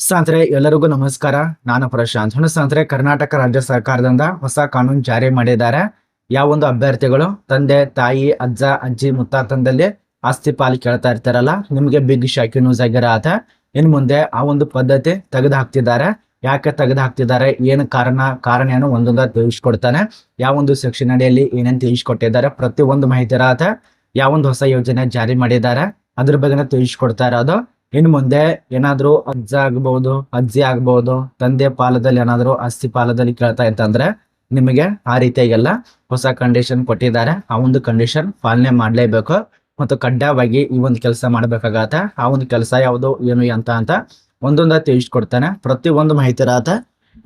ಸ್ನೇಹಿತರೆ, ಎಲ್ಲರಿಗೂ ನಮಸ್ಕಾರ. ನಾನು ಪ್ರಶಾಂತ್. ಹಣ ಸ್ನೇಹಿತರೆ, ಕರ್ನಾಟಕ ರಾಜ್ಯ ಸರ್ಕಾರದಿಂದ ಹೊಸ ಕಾನೂನು ಜಾರಿ ಮಾಡಿದ್ದಾರೆ. ಯಾವೊಂದು ಅಭ್ಯರ್ಥಿಗಳು? ತಂದೆ, ತಾಯಿ, ಅಜ್ಜ, ಅಜ್ಜಿ ಮುತ್ತಾತಂದಲ್ಲಿ ಆಸ್ತಿ ಪಾಲು ಕೇಳ್ತಾ ಇರ್ತಾರಲ್ಲ, ನಿಮಗೆ ಬಿಗ್ ಶಾಕಿ ನ್ಯೂಸ್ ಆಗಿರತ್ತೆ ಇನ್ ಮುಂದೆ ಆ ಒಂದು ಪದ್ಧತಿ ತೆಗೆದು ಹಾಕ್ತಿದ್ದಾರೆ ಯಾಕೆ ತೆಗೆದು ಹಾಕ್ತಿದ್ದಾರೆ ಏನು ಕಾರಣ? ಕಾರಣ ಏನು ಒಂದೊಂದ ತಿಳಿಸ್ಕೊಡ್ತಾನೆ. ಯಾವೊಂದು ಸೆಕ್ಷನ್ ಅಡಿಯಲ್ಲಿ ಏನೇನು ತಿಳಿಸ್ಕೊಟ್ಟಿದ್ದಾರೆ? ಪ್ರತಿ ಒಂದು ಮಾಹಿತಿ ಇರತ್ತೆ ಯಾವೊಂದು ಹೊಸ ಯೋಜನೆ ಜಾರಿ ಮಾಡಿದ್ದಾರೆ? ಅದ್ರ ಬಗ್ಗೆ ತಿಳಿಸ್ಕೊಡ್ತಾ ಇರೋದು. ಇನ್ ಮುಂದೆ ಏನಾದ್ರು ಅಜ್ಜ ಆಗ್ಬಹುದು ಅಜ್ಜಿ ಆಗ್ಬಹುದು ತಂದೆ ಪಾಲದಲ್ಲಿ ಏನಾದ್ರು ಅಸ್ಥಿ ಪಾಲದಲ್ಲಿ ಕೇಳ್ತಾ ಇತ್ತಂದ್ರೆ ನಿಮಗೆ ಆ ರೀತಿಯಾಗೆಲ್ಲ ಹೊಸ ಕಂಡೀಷನ್ ಕೊಟ್ಟಿದ್ದಾರೆ. ಆ ಒಂದು ಕಂಡೀಷನ್ ಪಾಲನೆ ಮಾಡಲೇಬೇಕು ಮತ್ತು ಕಡ್ಡಾಯವಾಗಿ ಈ ಒಂದು ಕೆಲಸ ಮಾಡ್ಬೇಕಾಗತ್ತೆ. ಆ ಒಂದು ಕೆಲಸ ಯಾವುದು, ಏನು ಅಂತ ಅಂತ ಒಂದೊಂದ ತಿಳಿಸ್ಕೊಡ್ತಾನೆ. ಪ್ರತಿ ಒಂದು ಮಾಹಿತಿ ಇರತ್ತೆ.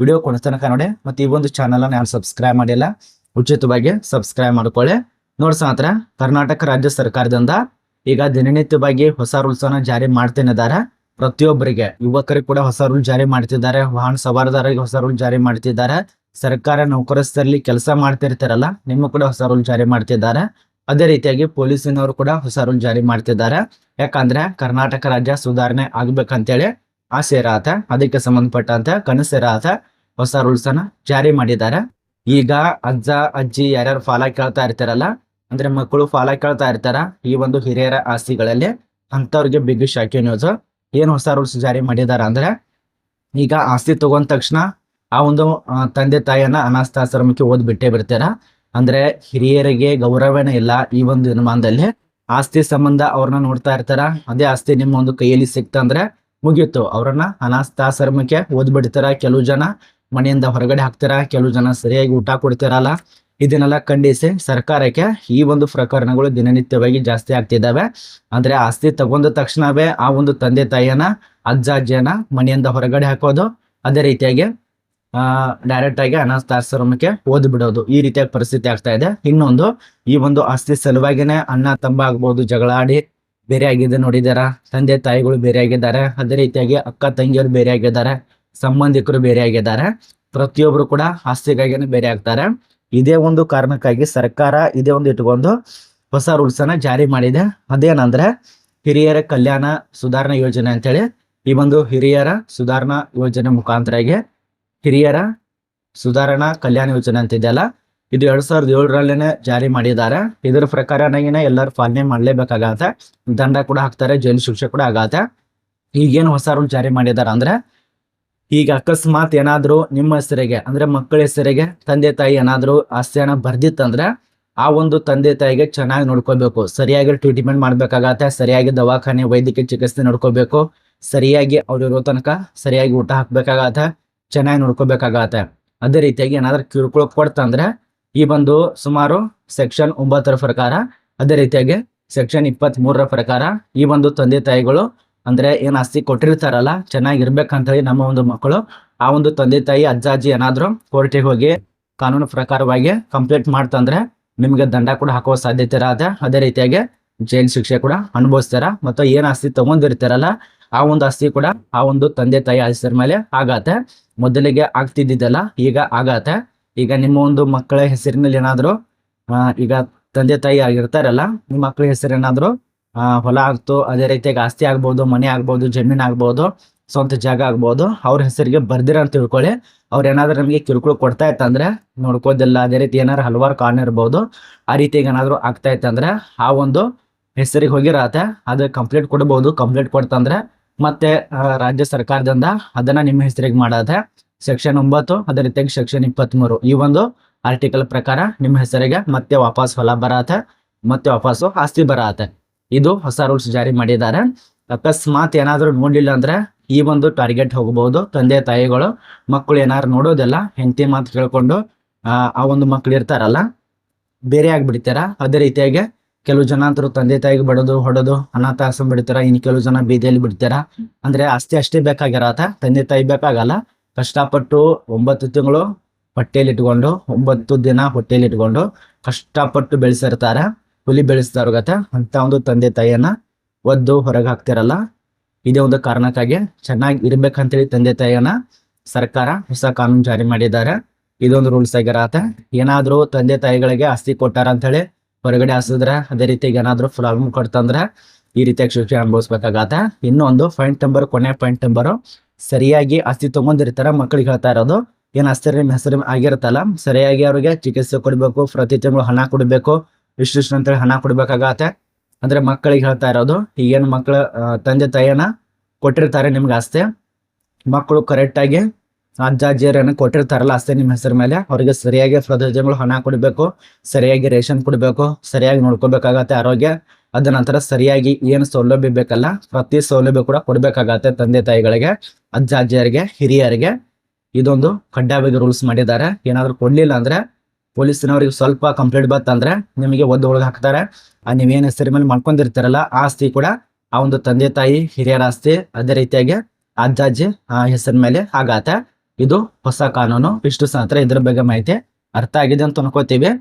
ವಿಡಿಯೋ ಕೊಡ್ತಾನೆ ನೋಡಿ ಮತ್ತೆ ಈ ಒಂದು ಚಾನಲ್ ಯಾರು ಸಬ್ಸ್ಕ್ರೈಬ್ ಮಾಡಿಲ್ಲ, ಉಚಿತವಾಗಿ ಸಬ್ಸ್ಕ್ರೈಬ್ ಮಾಡ್ಕೊಳ್ಳಿ. ನೋಡ್ಸ ಕರ್ನಾಟಕ ರಾಜ್ಯ ಸರ್ಕಾರದಿಂದ ಈಗ ದಿನನಿತ್ಯವಾಗಿ ಹೊಸ ರೂಲ್ಸ್ ಅನ್ನ ಜಾರಿ ಮಾಡ್ತೇನಿದ್ದಾರೆ ಪ್ರತಿಯೊಬ್ಬರಿಗೆ. ಯುವಕರಿಗೆ ಕೂಡ ಹೊಸ ರೂಲ್ ಜಾರಿ ಮಾಡ್ತಿದ್ದಾರೆ. ವಾಹನ ಸವಾರದಾರರಿಗೆ ಹೊಸ ರೂಲ್ ಜಾರಿ ಮಾಡ್ತಿದ್ದಾರೆ. ಸರ್ಕಾರ ನೌಕರಸ್ಥರಲ್ಲಿ ಕೆಲಸ ಮಾಡ್ತಿರ್ತಾರಲ್ಲ, ನಿಮ್ಮ ಕೂಡ ಹೊಸ ರೂಲ್ ಜಾರಿ ಮಾಡ್ತಿದ್ದಾರೆ. ಅದೇ ರೀತಿಯಾಗಿ ಪೊಲೀಸಿನವರು ಕೂಡ ಹೊಸ ರೂಲ್ ಜಾರಿ ಮಾಡ್ತಿದ್ದಾರೆ. ಯಾಕಂದ್ರೆ ಕರ್ನಾಟಕ ರಾಜ್ಯ ಸುಧಾರಣೆ ಆಗ್ಬೇಕಂತೇಳಿ ಆಸೆ ಇರತ್ತೆ, ಅದಕ್ಕೆ ಸಂಬಂಧಪಟ್ಟಂತೆ ಕನಸಿರಾತ ಹೊಸ ರೂಲ್ಸ್ ಅನ್ನ ಜಾರಿ ಮಾಡಿದ್ದಾರೆ. ಈಗ ಅಜ್ಜ, ಅಜ್ಜಿ ಯಾರ್ಯಾರು ಫಾಲ ಕೇಳ್ತಾ ಇರ್ತಾರಲ್ಲ ಅಂದ್ರೆ ಮಕ್ಕಳು ಫಾಲ ಕೇಳ್ತಾ ಇರ್ತಾರ ಈ ಒಂದು ಹಿರಿಯರ ಆಸ್ತಿಗಳಲ್ಲಿ ಅಂತವ್ರಿಗೆ ಬಿಗ್ ಶಾಕಿ ನ್ಯೂಸ್ ಏನ್ ಹೊಸ ರೂಲ್ಸ್ ಜಾರಿ ಮಾಡಿದಾರ ಅಂದ್ರೆ ಈಗ ಆಸ್ತಿ ತಗೊಂಡ ತಕ್ಷಣ ಆ ಒಂದು ತಂದೆ ತಾಯಿಯನ್ನ ಅನಾಥಾಶ್ರಮಕ್ಕೆ ಓದ್ ಬಿಟ್ಟೇ ಬಿಡ್ತಾರ. ಅಂದ್ರೆ ಹಿರಿಯರಿಗೆ ಗೌರವನೇ ಇಲ್ಲ ಈ ಒಂದು ದಿನಮಾನದಲ್ಲಿ. ಆಸ್ತಿ ಸಂಬಂಧ ಅವ್ರನ್ನ ನೋಡ್ತಾ ಇರ್ತಾರ. ಅದೇ ಆಸ್ತಿ ನಿಮ್ಮ ಒಂದು ಕೈಯಲ್ಲಿ ಸಿಕ್ತಂದ್ರೆ ಮುಗೀತು. ಅವ್ರನ್ನ ಅನಾಥಾಶ್ರಮಕ್ಕೆ ಓದ್ ಬಿಡ್ತಾರ. ಕೆಲವು ಜನ ಮನೆಯಿಂದ ಹೊರಗಡೆ ಹಾಕ್ತಾರ. ಕೆಲವು ಜನ ಸರಿಯಾಗಿ ಊಟ ಕೊಡ್ತಾರಲ್ಲ. ಇದನ್ನೆಲ್ಲ ಖಂಡಿಸಿ ಸರ್ಕಾರಕ್ಕೆ ಈ ಒಂದು ಪ್ರಕರಣಗಳು ದಿನನಿತ್ಯವಾಗಿ ಜಾಸ್ತಿ ಆಗ್ತಿದ್ದಾವೆ. ಅಂದ್ರೆ ಆಸ್ತಿ ತಗೊಂಡ ತಕ್ಷಣವೇ ಆ ಒಂದು ತಂದೆ ತಾಯಿಯನ್ನ, ಅಜ್ಜ ಅಜ್ಜಿಯನ್ನ ಮನೆಯಿಂದ ಹೊರಗಡೆ ಹಾಕೋದು, ಅದೇ ರೀತಿಯಾಗಿ, ಆ ಡೈರೆಕ್ಟ್ ಆಗಿ ಅನಾಥಾಶ್ರಮಕ್ಕೆ ಓದ್ ಬಿಡೋದು ಈ ರೀತಿಯಾಗಿ ಪರಿಸ್ಥಿತಿ ಆಗ್ತಾ ಇದೆ. ಇನ್ನೊಂದು, ಈ ಒಂದು ಆಸ್ತಿ ಸಲುವಾಗಿನೇ ಅಣ್ಣ ತಂಬ ಆಗ್ಬಹುದು ಜಗಳಾಡಿ ಬೇರೆ ಆಗಿದೆ ನೋಡಿದಾರ? ತಂದೆ ತಾಯಿಗಳು ಬೇರೆ ಆಗಿದ್ದಾರೆ. ಅದೇ ರೀತಿಯಾಗಿ ಅಕ್ಕ ತಂಗಿಯರು ಬೇರೆ ಆಗಿದ್ದಾರೆ. ಸಂಬಂಧಿಕರು ಬೇರೆ ಆಗಿದ್ದಾರೆ. ಪ್ರತಿಯೊಬ್ರು ಕೂಡ ಆಸ್ತಿಗಾಗಿನೇ ಬೇರೆ ಆಗ್ತಾರೆ. ಇದೇ ಒಂದು ಕಾರಣಕ್ಕಾಗಿ ಸರ್ಕಾರ ಇದೇ ಒಂದು ಇಟ್ಕೊಂಡು ಹೊಸ ರೂಲ್ಸ್ ಅನ್ನ ಜಾರಿ ಮಾಡಿದೆ. ಅದೇನಂದ್ರೆ ಹಿರಿಯರ ಕಲ್ಯಾಣ ಸುಧಾರಣಾ ಯೋಜನೆ ಅಂತೇಳಿ ಈ ಒಂದು ಹಿರಿಯರ ಸುಧಾರಣಾ ಯೋಜನೆ ಮುಖಾಂತರಾಗಿ ಹಿರಿಯರ ಸುಧಾರಣಾ ಕಲ್ಯಾಣ ಯೋಜನೆ ಅಂತ ಇದೆಯಲ್ಲ ಇದು ಎರಡ್ ಸಾವಿರದ ಏಳರಲ್ಲೇನೆ ಜಾರಿ ಮಾಡಿದ್ದಾರೆ. ಇದರ ಪ್ರಕಾರ ಪ್ರಕಾರನಾಗಿನ ಎಲ್ಲರೂ ಪಾಲನೆ ಮಾಡ್ಲೇಬೇಕಾಗತ್ತೆ. ದಂಡ ಕೂಡ ಹಾಕ್ತಾರೆ, ಜೈಲು ಶಿಕ್ಷೆ ಕೂಡ ಆಗತ್ತೆ. ಈಗೇನು ಹೊಸ ರೂಲ್ ಜಾರಿ ಮಾಡಿದಾರ ಅಂದ್ರೆ ಈಗ ಅಕಸ್ಮಾತ್ ಏನಾದರೂ ನಿಮ್ಮ ಹೆಸರಿಗೆ, ಅಂದ್ರೆ ಮಕ್ಕಳ ಹೆಸರಿಗೆ, ತಂದೆ ತಾಯಿ ಏನಾದ್ರೂ ಹಣ ಬರ್ದಿತ್ತಂದ್ರೆ ಆ ಒಂದು ತಂದೆ ತಾಯಿಗೆ ಚೆನ್ನಾಗಿ ನೋಡ್ಕೋಬೇಕು ಸರಿಯಾಗಿ ಟ್ರೀಟ್ಮೆಂಟ್ ಮಾಡ್ಬೇಕಾಗತ್ತೆ, ಸರಿಯಾಗಿ ದವಾಖಾನೆ, ವೈದ್ಯಕೀಯ ಚಿಕಿತ್ಸೆ ನೋಡ್ಕೋಬೇಕು ಸರಿಯಾಗಿ ಅವ್ರು ಇರೋ ತನಕ ಸರಿಯಾಗಿ ಊಟ ಹಾಕ್ಬೇಕಾಗತ್ತೆ, ಚೆನ್ನಾಗಿ ನೋಡ್ಕೋಬೇಕಾಗತ್ತೆ ಅದೇ ರೀತಿಯಾಗಿ ಏನಾದ್ರೂ ಕಿರುಕುಳ ಕೊಡ್ತಂದ್ರೆ ಈ ಬಂದು ಸುಮಾರು ಸೆಕ್ಷನ್ ಒಂಬತ್ತರ ಪ್ರಕಾರ, ಅದೇ ರೀತಿಯಾಗಿ ಸೆಕ್ಷನ್ ಇಪ್ಪತ್ತ್ ಮೂರರ ಪ್ರಕಾರ ಈ ಒಂದು ತಂದೆ ತಾಯಿಗಳು ಅಂದ್ರೆ ಏನ್ ಆಸ್ತಿ ಕೊಟ್ಟಿರ್ತಾರಲ್ಲ ಚೆನ್ನಾಗಿರ್ಬೇಕಂತ ಹೇಳಿ ನಮ್ಮ ಒಂದು ಮಕ್ಕಳು, ಆ ಒಂದು ತಂದೆ ತಾಯಿ, ಅಜ್ಜ, ಅಜ್ಜಿ ಏನಾದ್ರು ಕೋರ್ಟಿಗೆ ಹೋಗಿ ಕಾನೂನು ಪ್ರಕಾರವಾಗಿ ಕಂಪ್ಲೇಂಟ್ ಮಾಡ್ತಂದ್ರೆ ನಿಮ್ಗೆ ದಂಡ ಕೂಡ ಹಾಕುವ ಸಾಧ್ಯತೆ ಇರತ್ತೆ ಅದೇ ರೀತಿಯಾಗಿ ಜೈಲ್ ಶಿಕ್ಷೆ ಕೂಡ ಅನುಭವಿಸ್ತಾರ. ಮತ್ತು ಏನ್ ಆಸ್ತಿ ತಗೊಂಡಿರ್ತಾರಲ್ಲ, ಆ ಒಂದು ಆಸ್ತಿ ಕೂಡ ಆ ಒಂದು ತಂದೆ ತಾಯಿ ಹೆಸರ ಮೇಲೆ ಆಗತ್ತೆ. ಮೊದಲಿಗೆ ಆಗ್ತಿದ್ದಿದ್ದಲ್ಲ ಈಗ ಆಗತ್ತೆ. ಈಗ ನಿಮ್ಮ ಒಂದು ಮಕ್ಕಳ ಹೆಸರಿನಲ್ಲಿ ಏನಾದ್ರು ಈಗ ತಂದೆ ತಾಯಿ ಆಗಿರ್ತಾರಲ್ಲ, ನಿಮ್ಮ ಮಕ್ಕಳ ಹೆಸರು ಏನಾದ್ರು ಹೊಲ ಆಗ್ತು, ಅದೇ ರೀತಿಯಾಗಿ ಆಸ್ತಿ ಆಗ್ಬೋದು, ಮನೆ ಆಗ್ಬೋದು, ಜಮೀನು ಆಗ್ಬೋದು, ಸ್ವಂತ ಜಾಗ ಆಗ್ಬೋದು, ಅವ್ರ ಹೆಸರಿಗೆ ಬರ್ದಿರ ಅಂತ ತಿಳ್ಕೊಳ್ಳಿ. ಅವ್ರ ಏನಾದ್ರು ನಮಗೆ ಕಿರುಕುಳ ಕೊಡ್ತಾ ಇತ್ತಂದ್ರೆ ನೋಡ್ಕೋದಿಲ್ಲ. ಅದೇ ರೀತಿ ಏನಾದ್ರು ಹಲವಾರು ಕಾರಣ ಇರ್ಬೋದು, ಆ ರೀತಿಯಾಗಿ ಏನಾದ್ರು ಆಗ್ತಾ ಇತ್ತಂದ್ರೆ ಆ ಒಂದು ಹೆಸರಿಗೆ ಹೋಗಿರತ್ತೆ ಅದು ಕಂಪ್ಲೇಂಟ್ ಕೊಡ್ಬೋದು. ಕಂಪ್ಲೇಂಟ್ ಕೊಡ್ತಂದ್ರೆ ಮತ್ತೆ ರಾಜ್ಯ ಸರ್ಕಾರದಿಂದ ಅದನ್ನ ನಿಮ್ಮ ಹೆಸರಿಗೆ ಮಾಡತ್ತೆ. ಸೆಕ್ಷನ್ ಒಂಬತ್ತು, ಅದೇ ರೀತಿಯಾಗಿ ಸೆಕ್ಷನ್ ಇಪ್ಪತ್ಮೂರು, ಈ ಒಂದು ಆರ್ಟಿಕಲ್ ಪ್ರಕಾರ ನಿಮ್ಮ ಹೆಸರಿಗೆ ಮತ್ತೆ ವಾಪಸ್ ಹೊಲ ಬರತ್ತೆ, ಮತ್ತೆ ವಾಪಸ್ಸು ಆಸ್ತಿ ಬರತ್ತೆ. ಇದು ಹೊಸ ರೂಲ್ಸ್ ಜಾರಿ ಮಾಡಿದ್ದಾರೆ. ಅಕಸ್ಮಾತ್ ಏನಾದರೂ ನೋಡಲಿಲ್ಲ ಅಂದ್ರೆ ಈ ಒಂದು ಟಾರ್ಗೆಟ್ ಹೋಗಬಹುದು ತಂದೆ, ತಾಯಿಗಳು, ಮಕ್ಕಳು ಏನಾದ್ರು ನೋಡೋದಿಲ್ಲ, ಹೆಂಡತಿ ಮಾತು ಕೇಳ್ಕೊಂಡು, ಆ ಒಂದು ಮಕ್ಕಳು ಇರ್ತಾರಲ್ಲ, ಬೇರೆ ಆಗ್ಬಿಡ್ತಾರ? ಅದೇ ರೀತಿಯಾಗಿ ಕೆಲವು ಜನ ಅಂತರು ತಂದೆ, ತಾಯಿಗೆ ಬಡದು, ಹೊಡೋದು, ಅನಾಥಾಶ್ರಮ ಬಿಡ್ತಾರ? ಇನ್ನು ಕೆಲವು ಜನ ಬೀದಿಯಲ್ಲಿ ಬಿಡ್ತಾರ? ಅಂದ್ರೆ ಅಷ್ಟೇ ಅಷ್ಟೇ ಬೇಕಾಗಿರತ್ತ? ತಂದೆ, ತಾಯಿ ಬೇಕಾಗಲ್ಲ. ಕಷ್ಟಪಟ್ಟು ಒಂಬತ್ತು ತಿಂಗಳು ಹೊಟ್ಟೆಯಲ್ಲಿ ಇಟ್ಕೊಂಡು, ಒಂಬತ್ತು ದಿನ ಹೊಟ್ಟೆಯಲ್ಲಿ ಇಟ್ಕೊಂಡು ಕಷ್ಟಪಟ್ಟು ಬೆಳೆಸಿರ್ತಾರ. ಹುಲಿ ಬೆಳೆಸ್ತಾರ ಅಂತ ಒಂದು ತಂದೆ ತಾಯಿಯನ್ನ ಒದ್ದು ಹೊರಗೆ ಹಾಕ್ತಿರಲ್ಲ. ಇದೇ ಒಂದು ಕಾರಣಕ್ಕಾಗಿ ಚೆನ್ನಾಗಿ ಇರ್ಬೇಕಂತೇಳಿ ತಂದೆ ತಾಯಿಯನ್ನ ಸರ್ಕಾರ ಹೊಸ ಕಾನೂನು ಜಾರಿ ಮಾಡಿದ್ದಾರೆ. ಇದೊಂದು ರೂಲ್ಸ್ ಆಗಿರತ್ತೆ ಏನಾದ್ರೂ ತಂದೆ ತಾಯಿಗಳಿಗೆ ಆಸ್ತಿ ಕೊಟ್ಟಾರ ಅಂತ ಹೇಳಿ ಹೊರಗಡೆ ಹಾಸಿದ್ರೆ ಅದೇ ರೀತಿಯಾಗಿ ಏನಾದ್ರು ಪ್ರಾಬ್ಲಮ್ ಕೊಡ್ತಂದ್ರೆ ಈ ರೀತಿಯಾಗಿ ಶಿಕ್ಷೆ ಅನುಭವಿಸ್ಬೇಕಾಗತ್ತೆ ಇನ್ನೊಂದು ಪಾಯಿಂಟ್ ನಂಬರ್ ಕೊನೆ ಪಾಯಿಂಟ್ ನಂಬರ್ ಸರಿಯಾಗಿ ಆಸ್ತಿ ತಗೊಂಡಿರ್ತಾರ ಮಕ್ಕಳಿಗೆ ಹೇಳ್ತಾ ಇರೋದು. ಏನು ಆಸ್ತಿ ಹೆಸರು ಆಗಿರುತ್ತಲ್ಲ. ಸರಿಯಾಗಿ ಅವ್ರಿಗೆ ಚಿಕಿತ್ಸೆ ಕೊಡಬೇಕು, ಪ್ರತಿ ತಿಂಗಳು ಹಣ ಕೊಡಬೇಕು. ಇಷ್ಟಿಷ್ಟು ಅಂತೇಳಿ ಹಣ ಕೊಡ್ಬೇಕಾಗತ್ತೆ. ಅಂದ್ರೆ ಮಕ್ಕಳಿಗೆ ಹೇಳ್ತಾ ಇರೋದು, ಈಗೇನು ಮಕ್ಕಳ ತಂದೆ ತಾಯಿಯನ್ನ ಕೊಟ್ಟಿರ್ತಾರೆ ನಿಮ್ಗೆ ಆಸ್ತಿ. ಮಕ್ಕಳು ಕರೆಕ್ಟಾಗಿ ಅಜ್ಜ, ಅಜ್ಜಿಯರನ್ನ ಕೊಟ್ಟಿರ್ತಾರಲ್ಲ ಆಸ್ತಿ ನಿಮ್ಮ ಹೆಸರು ಮೇಲೆ, ಅವ್ರಿಗೆ ಸರಿಯಾಗಿ ಪ್ರತಿ ತಿಂಗಳು ಹಣ ಕೊಡಬೇಕು, ಸರಿಯಾಗಿ ರೇಷನ್ ಕೊಡಬೇಕು, ಸರಿಯಾಗಿ ನೋಡ್ಕೋಬೇಕಾಗತ್ತೆ ಆರೋಗ್ಯ. ಅದ ನಂತರ ಸರಿಯಾಗಿ ಏನು ಸೌಲಭ್ಯ ಬೇಕಲ್ಲ, ಪ್ರತಿ ಸೌಲಭ್ಯ ಕೂಡ ಕೊಡಬೇಕಾಗತ್ತೆ ತಂದೆ ತಾಯಿಗಳಿಗೆ, ಅಜ್ಜ, ಅಜ್ಜಿಯರಿಗೆ, ಹಿರಿಯರಿಗೆ. ಇದೊಂದು ಕಡ್ಡಾಯವಾಗಿ ರೂಲ್ಸ್ ಮಾಡಿದ್ದಾರೆ. ಏನಾದರೂ ಕೊಡ್ಲಿಲ್ಲ ಅಂದ್ರೆ ಪೊಲೀಸಿನವರಿಗೆ ಸ್ವಲ್ಪ ಕಂಪ್ಲೇಂಟ್ ಬಂತಂದ್ರೆ ನಿಮಗೆ ಒದ್ದು ಒಳಗೆ ಹಾಕ್ತಾರೆ. ನೀವೇನ್ ಹೆಸರಿ ಮೇಲೆ ಮಾಡ್ಕೊಂಡಿರ್ತಾರಲ್ಲ ಆಸ್ತಿ ಕೂಡ ಆ ಒಂದು ತಂದೆ ತಾಯಿ, ಹಿರಿಯರ ಆಸ್ತಿ ಅದೇ ರೀತಿಯಾಗಿ ಅಜ್ಜಿ ಆ ಹೆಸರ ಮೇಲೆ ಆಗತ್ತೆ ಇದು ಹೊಸ ಕಾನೂನು. ಇಷ್ಟು ಮಾತ್ರ ಇದ್ರ ಬಗ್ಗೆ ಮಾಹಿತಿ ಅರ್ಥ ಆಗಿದೆ ಅಂತ ಅನ್ಕೋತೀವಿ.